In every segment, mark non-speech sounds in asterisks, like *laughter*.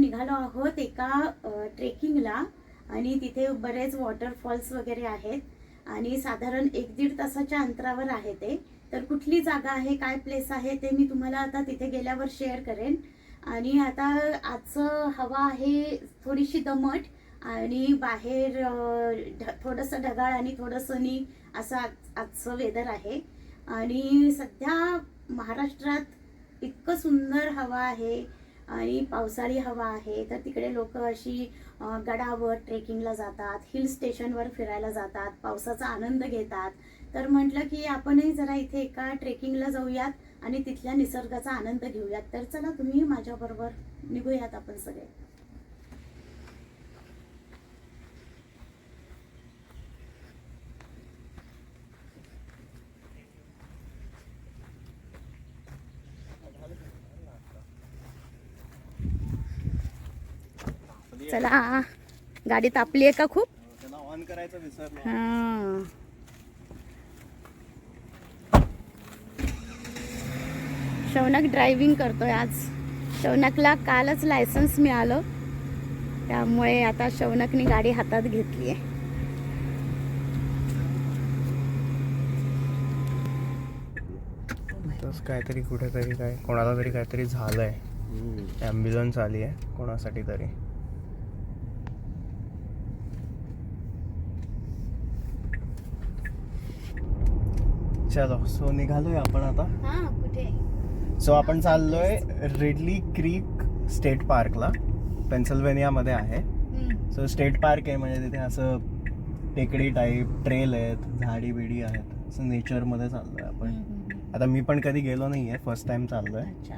आपण निघालो आहोत एका ट्रेकिंगला आणि तिथे बरेच वॉटरफॉल्स वगैरे आहेत आणि साधारण एक दीड तासाच्या अंतरावर आहे ते. तर कुठली जागा आहे काय प्लेस आहे ते मी तुम्हाला आता तिथे गेल्यावर शेअर करेन. आणि आता आजचं हवा आहे थोडीशी दमट आणि बाहेर ढ- थोडंसं ढगाळ आणि थोडंसं नी असं आज आजचं वेदर आहे. आणि सध्या महाराष्ट्रात इतकं सुंदर हवा आहे आणि पावसाळी हवा आहे तर तिकडे लोक अशी गडावर ट्रेकिंगला जातात हिल स्टेशनवर फिरायला जातात पावसाचा आनंद घेतात. तर म्हटलं की आपणही जरा इथे एका ट्रेकिंगला जाऊयात आणि तिथल्या निसर्गाचा आनंद घेऊयात. तर चला तुम्ही माझ्याबरोबर निघूयात आपण सगळे. चला गाडी तापली आहे का खूप? त्याला ऑन करायचं विसरलो. हा. शौनक ड्रायव्हिंग करतोय आज. शौनकला कालच लायसन्स मिळालं. त्यामुळे आता शौनकने गाडी हातात घेतली आहे. तस काहीतरी कुठेतरी काय कोणाला तरी काहीतरी झालंय. ॲम्ब्युलन्स आली आहे कोणासाठी तरी. चलो सो निघालोय आपण आता. हा कुठे? सो आपण चाललोय रिडली क्रीक स्टेट पार्कला पेन्सिल्वेनियामध्ये आहे. सो स्टेट पार्क आहे म्हणजे तिथे असं टेकडी टाईप ट्रेल आहेत झाडी बिडी आहेत. असं नेचरमध्ये चाललोय आपण. आता मी पण कधी गेलो नाही आहे फर्स्ट टाइम चाललोय. अच्छा.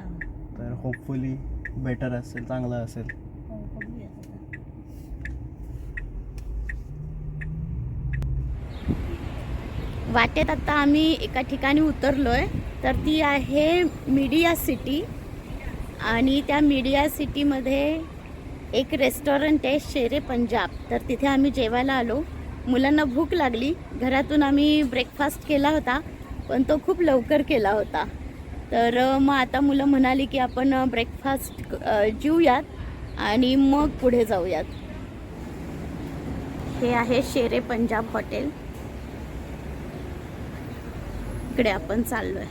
तर होपफुली बेटर असेल चांगलं असेल हो, बघूयात आता. वाटेत आता आम्ही एका ठिकाणी उतरलो आहे तर ती आहे मीडिया सिटी. आणि त्या मीडिया सिटीमध्ये एक रेस्टॉरंट आहे शेरे पंजाब. तर तिथे आम्ही जेवायला आलो. मुलांना भूक लागली. घरातून आम्ही ब्रेकफास्ट केला होता पण तो खूप लवकर केला होता. तर मग आता मुलं म्हणाली की आपण ब्रेकफास्ट जेऊयात आणि मग पुढे जाऊयात. हे आहे शेरे पंजाब हॉटेल. इकडे आपण चाललोय.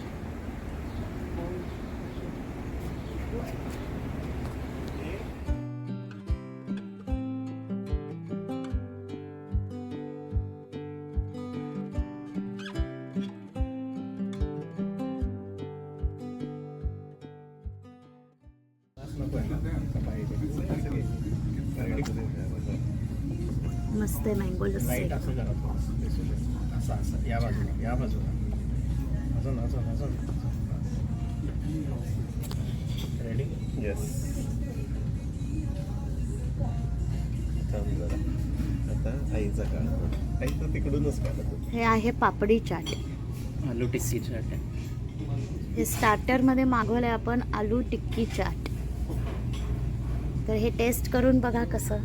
मस्त आहे मँगो लस्सी. असं असं असं. या बाजूला या बाजूला. अजून अजून अजून. रेडी येस आता आईचा काळ आईचं तिकडूनच काढतो हे आहे पापडी चाट. आलू टिक्की चाट हे स्टार्टरमध्ये मागवलंय आपण आलू टिक्की चाट. तर हे टेस्ट करून बघा कसं.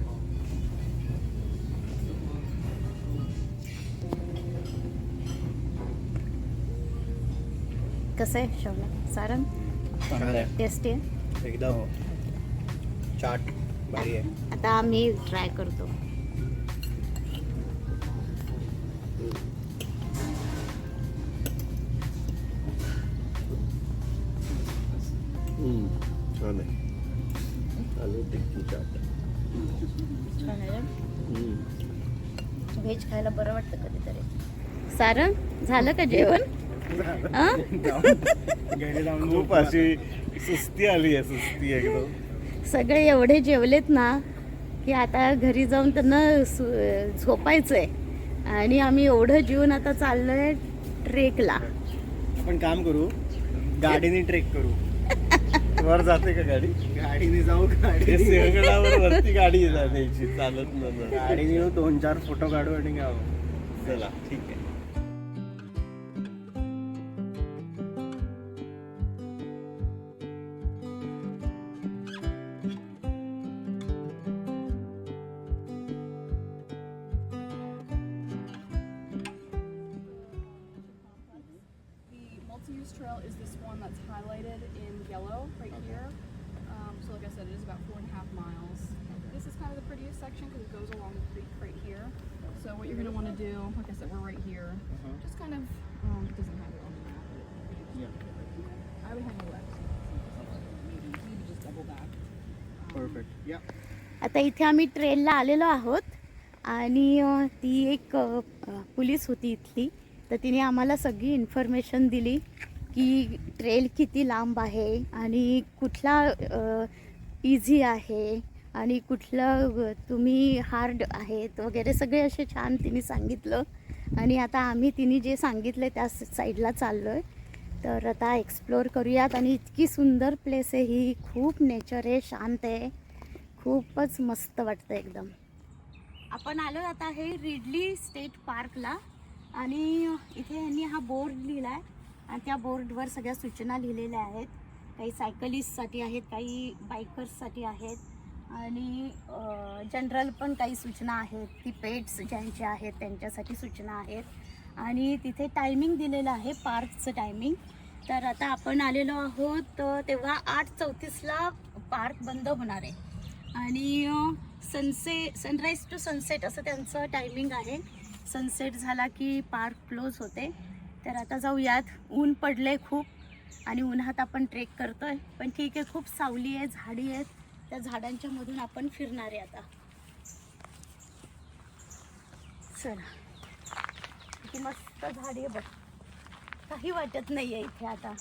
कसं आहे शवला सारंग? टेस्टी आहे? एकदम. चाट भारी आहे. आता आम्ही ट्राय करतो. छान आहे. आलू टिक्की चाट. छान आहे व्हेज खायला बरं वाटतं कधीतरी. सारंग झालं का जेवण? खूप अशी सुस्ती आली आहे सुस्ती एकदम. सगळे एवढे जेवलेत ना की आता घरी जाऊन त्यांना सु- झोपायचंय. आणि आम्ही एवढं जेवून आता चाललोय ट्रेकला. आपण काम करू गाडीने ट्रेक करू. वर जाते का गाडी? गाडीने जाऊ गाडी सिंहगडावर वरती गाडी जाण्याची चालत नाही. गाडीने दोन चार फोटो काढू आणि घ्यावं चला ठीक आहे. Right here. Um, So like I said, it is about four and a half miles. This is kind of the prettiest section because it goes along the creek right here. So what you're gonna want to do, like I said, we're right here. Just kind of, um, it doesn't have it on the map. But Yeah. I would hang a left. Maybe, maybe just double back. Um, perfect या आता इथे आम्ही ट्रेनला आलेलो आहोत आणि ती एक पोलीस होती इथली तर तिने आम्हाला सगळी इन्फॉर्मेशन दिली की ट्रेल किती लांब आहे आणि कुठला इझी आहे आणि कुठलं तुम्ही हार्ड आहेत वगैरे सगळे असे छान तिने सांगितलं. आणि आता आम्ही तिने जे सांगितलं त्या साईडला चाललो आहे तर आता एक्सप्लोअर करूयात आणि इतकी सुंदर प्लेस आहे ही. खूप नेचर आहे शांत आहे. खूपच मस्त वाटतं एकदम. आपण आलो आता हे रिडली स्टेट पार्कला आणि इथे यांनी हा बोर्ड लिहिला आहे आणि त्या बोर्डवर सगळ्या सूचना लिहिलेल्या आहेत. काही सायकलिस्टसाठी आहेत काही बायकर्ससाठी आहेत. आणि जनरल पण काही सूचना आहेत. की पेट्स ज्यांचे आहेत त्यांच्यासाठी सूचना आहेत. आणि तिथे टायमिंग दिलेलं आहे पार्कचं टायमिंग तर आता आपण आलेलो आहोत तेव्हा आठ चौतीसला पार्क बंद होणार आहे. आणि सनसे सनराईज टू सनसेट असं त्यांचं टायमिंग आहे. सनसेट झाला की पार्क क्लोज होते. तर आता जाऊयात. ऊन पडले खूप आणि उन्हात आपण ट्रेक करतोय. पण ठीक आहे खूप सावली आहे झाडी आहेत. त्या झाडांच्या मधून आपण फिरणार आहे आता. चला. किती मस्त झाडी आहे बघ. काही वाटत नाही आहे इथे आता.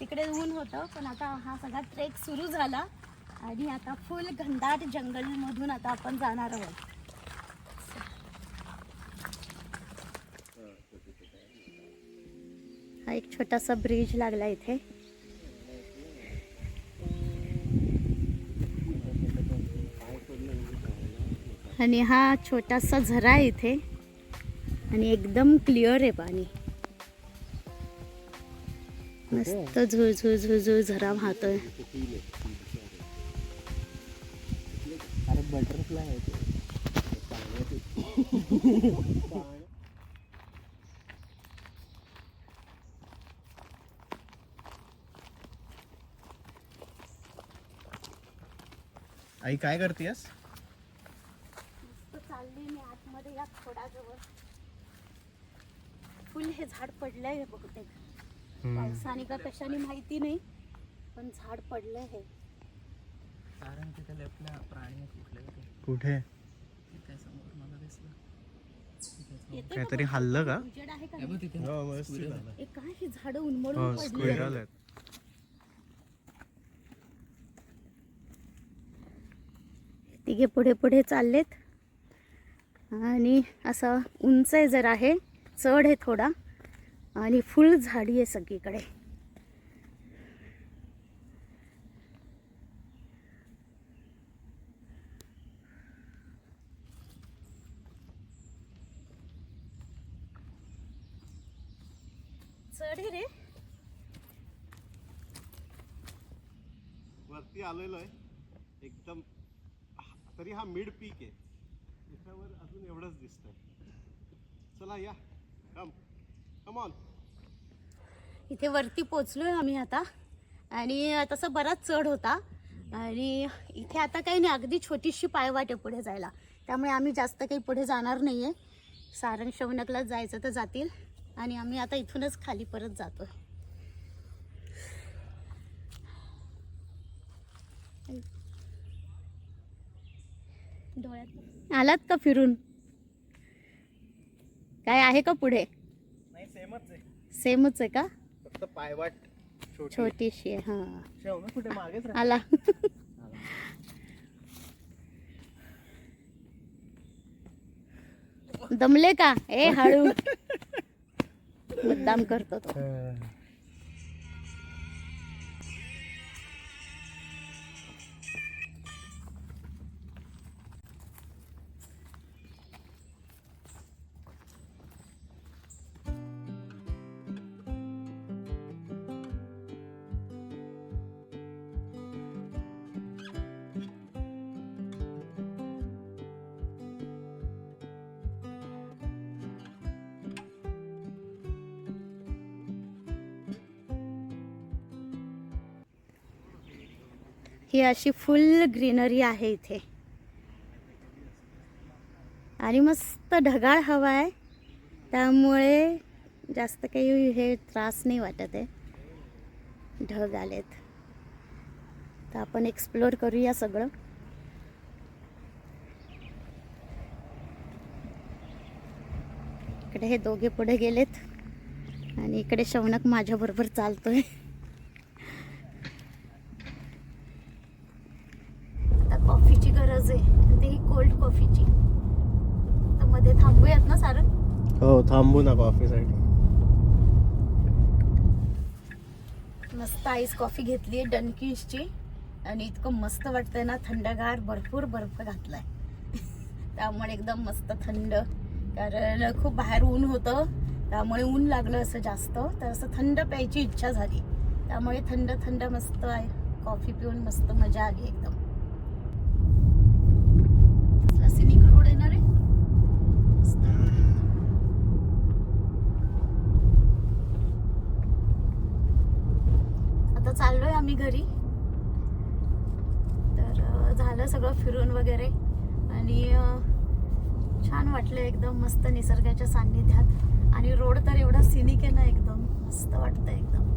तिकडे ऊन होतं पण आता हा सगळा ट्रेक सुरू झाला. आणि आता फुल घनदाट जंगलमधून आता आपण जाणार आहोत. हा एक छोटासा ब्रिज लागला इथे. आणि हा छोटासा झरा आहे इथे. आणि एकदम क्लिअर आहे पाणी. मस्त झुळ झुळ झुळ झुळ झरा वाहतोय. बटरफ्लाय *laughs* आई काय करतेस? चालली मी आतमध्ये या फुल हे झाड पडलंय बहुतेक. पावसाने का कशाने माहिती नाही पण झाड पडलंय हे. कारण तिथे प्राणी कुठले कुठे? तिथे समोर मला दिसलं. येतोय काहीतरी का? हल्लं का? उजेड आहे का हे बघ तिथे हे काय? ही झाड हो उन्मळून पडली स्क्वेरल आहेत तिघे पुढे पुढे चाललेत. आणि असा उंच आहे जर आहे चढ आहे थोडा. आणि फुल झाडी आहे सगळीकडे. चढ रे. वरती आलेलो आहे. एकदम तरी हा मिड पीक आहे. त्याच्यावर अजून एवढंच दिसतंय. चला या. कम कम ऑन इथे वरती पोचलोय आम्ही आता. आणि तसं बराच चढ होता. आणि इथे आता काही नाही अगदी छोटीशी पायवाट आहे पुढे जायला. त्यामुळे आम्ही जास्त काही पुढे जाणार नाही आहे सारंग शवनकलाच जायचं तर जातील. आणि आम्ही आता इथूनच खाली परत जातो आहे डोळ्यात. आलात का फिरून? काय आहे का पुढे? नाही सेमच आहे. सेमच आहे का? फक्त पायवाट छोटी. छोटीशी हां. कुठे मागेच आला. दमले का? ए हळू. मुद्दाम करतो तो. ही अशी फुल ग्रीनरी आहे इथे. आणि मस्त ढगाळ हवा आहे. त्यामुळे जास्त काही हे त्रास नाही वाटत आहे. ढग आलेत. तर आपण एक्सप्लोर करूया सगळं. इकडे हे दोघे पुढे गेलेत. आणि इकडे शौनक माझ्याबरोबर चालतोय आता कॉफीची गरज आहे. ती कोल्ड कॉफीची तर मध्ये थांबूयात ना सारं? हो थांबू ना कॉफीसाठी मस्त आईस कॉफी घेतली आहे डनकिन्सची आणि इतकं मस्त वाटतंय ना थंडगार भरपूर बर्फ घातलाय. त्यामुळे एकदम मस्त थंड. कारण खूप बाहेर ऊन होतं. त्यामुळे ऊन लागलं असं जास्त. तर असं थंड प्यायची इच्छा झाली. त्यामुळे थंड थंड मस्त आहे. कॉफी पिऊन मस्त मजा आली एकदम सिनिक रोड येणार आहे मस्त. आता चाललोय आम्ही घरी. तर झालं सगळं फिरून वगैरे. आणि छान वाटलं एकदम मस्त निसर्गाच्या सान्निध्यात. आणि रोड तर एवढा सिनिक आहे ना एकदम मस्त वाटतं एकदम.